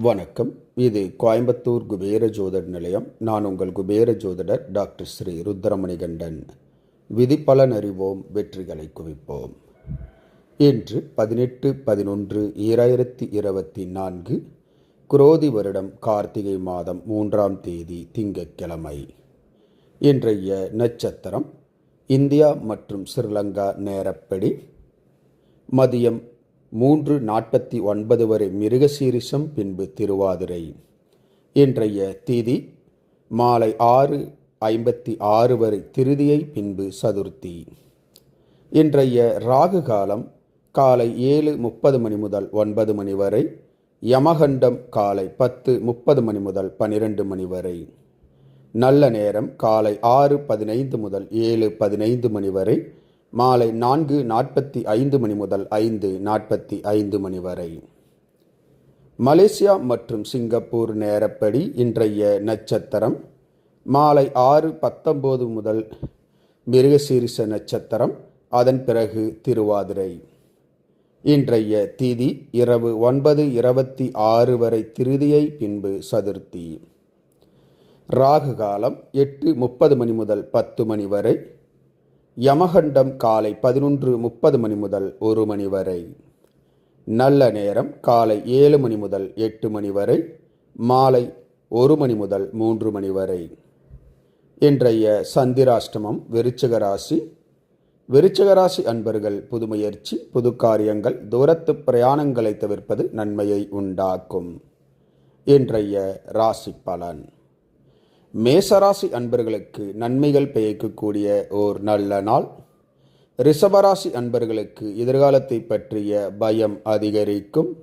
வணக்கம். இது கோயம்புத்தூர் குபேர ஜோதர் நிலையம். நான் உங்கள் குபேர ஜோதிடர் டாக்டர் ஸ்ரீ ருத்ரமணிகண்டன். விதிப்பலன் அறிவோம் வெற்றிகளை குவிப்போம். இன்று பதினெட்டு பதினொன்று ஈராயிரத்தி இருபத்தி நான்கு குரோதி வருடம் கார்த்திகை மாதம் மூன்றாம் தேதி திங்கக்கிழமை இன்றைய நட்சத்திரம் இந்தியா மற்றும் ஸ்ரீலங்கா நேரப்படி. மதியம் மூன்று நாற்பத்தி ஒன்பது வரை மிருகசீரிஷம் பின்பு திருவாதிரை. இன்றைய தீதி மாலை ஆறு ஐம்பத்தி ஆறு வரை திருதியை பின்பு சதுர்த்தி. இன்றைய ராகு காலம் காலை ஏழு முப்பது மணி முதல் ஒன்பது மணி வரை யமகண்டம் காலை பத்து முப்பது மணி முதல் பனிரெண்டு மணி வரை. நல்ல நேரம் காலை ஆறு பதினைந்து முதல் ஏழு பதினைந்து மணி வரை மாலை நான்கு நாற்பத்தி ஐந்து மணி முதல் ஐந்து நாற்பத்தி ஐந்து மணி வரை. மலேசியா மற்றும் சிங்கப்பூர் நேரப்படி இன்றைய நட்சத்திரம் மாலை ஆறு பத்தொம்போது முதல் மிருகசீரிச நட்சத்திரம். அதன் பிறகு திருவாதிரை. இன்றைய திதி இரவு ஒன்பது இருபத்தி ஆறு வரை திருதியை பின்பு சதுர்த்தி. ராகு காலம் எட்டு முப்பது மணி முதல் பத்து மணி வரை. யமகண்டம் காலை பதினொன்று முப்பது மணி முதல் ஒரு மணி வரை. நல்ல நேரம் காலை ஏழு மணி முதல் எட்டு மணி வரை. மாலை ஒரு மணி முதல் மூன்று மணி வரை. இன்றைய சந்திராஷ்டமம் விருச்சிக ராசி. விருச்சிக ராசி அன்பர்கள் புது முயற்சி புது காரியங்கள் தூரத்து பிரயாணங்களை தவிர்ப்பது நன்மையை உண்டாக்கும். இன்றைய ராசி பலன். மேசராசி அன்பர்களுக்கு நன்மைகள் பெய்யக்கூடிய ஓர் நல்ல நாள். ரிஷபராசி அன்பர்களுக்கு எதிர்காலத்தை பற்றிய பயம் அதிகரிக்கும்.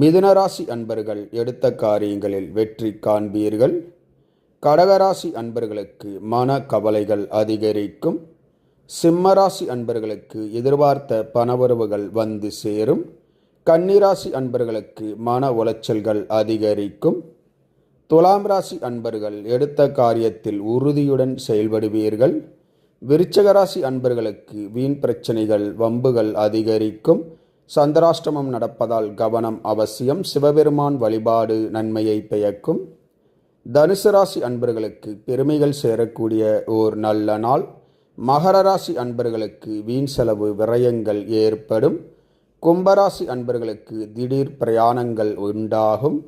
மிதுனராசி அன்பர்கள் எடுத்த காரியங்களில் வெற்றி காண்பீர்கள். கடகராசி அன்பர்களுக்கு மன கவலைகள் அதிகரிக்கும். சிம்மராசி அன்பர்களுக்கு எதிர்பார்த்த பணவரவுகள் வந்து சேரும். கன்னிராசி அன்பர்களுக்கு மன உளைச்சல்கள் அதிகரிக்கும். துலாம் ராசி அன்பர்கள் எடுத்த காரியத்தில் உறுதியுடன் செயல்படுவீர்கள். விருச்சகராசி அன்பர்களுக்கு வீண் பிரச்சனைகள் வம்புகள் அதிகரிக்கும். சந்திராஷ்டமம் நடப்பதால் கவனம் அவசியம். சிவபெருமான் வழிபாடு நன்மையை பெயக்கும் தனுசு ராசி அன்பர்களுக்கு பெருமைகள் சேரக்கூடிய ஓர் நல்ல நாள். மகர ராசி அன்பர்களுக்கு வீண் செலவு விரயங்கள் ஏற்படும். கும்பராசி அன்பர்களுக்கு திடீர் பிரயாணங்கள் உண்டாகும்.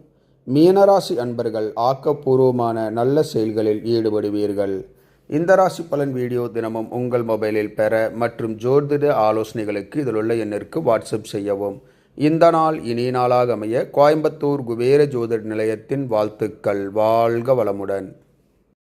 மீனராசி அன்பர்கள் ஆக்கப்பூர்வமான நல்ல செயல்களில் ஈடுபடுவீர்கள். இந்த ராசி பலன் வீடியோ தினமும் உங்கள் மொபைலில் பெற மற்றும் ஜோதிட ஆலோசனைகளுக்கு இதில் உள்ள எண்ணிற்கு வாட்ஸ்அப் செய்யவும். இந்த நாள் இனிய நாளாக அமைய கோயம்புத்தூர் குபேர ஜோதிட நிலையத்தின் வாழ்த்துக்கள். வாழ்க வளமுடன்.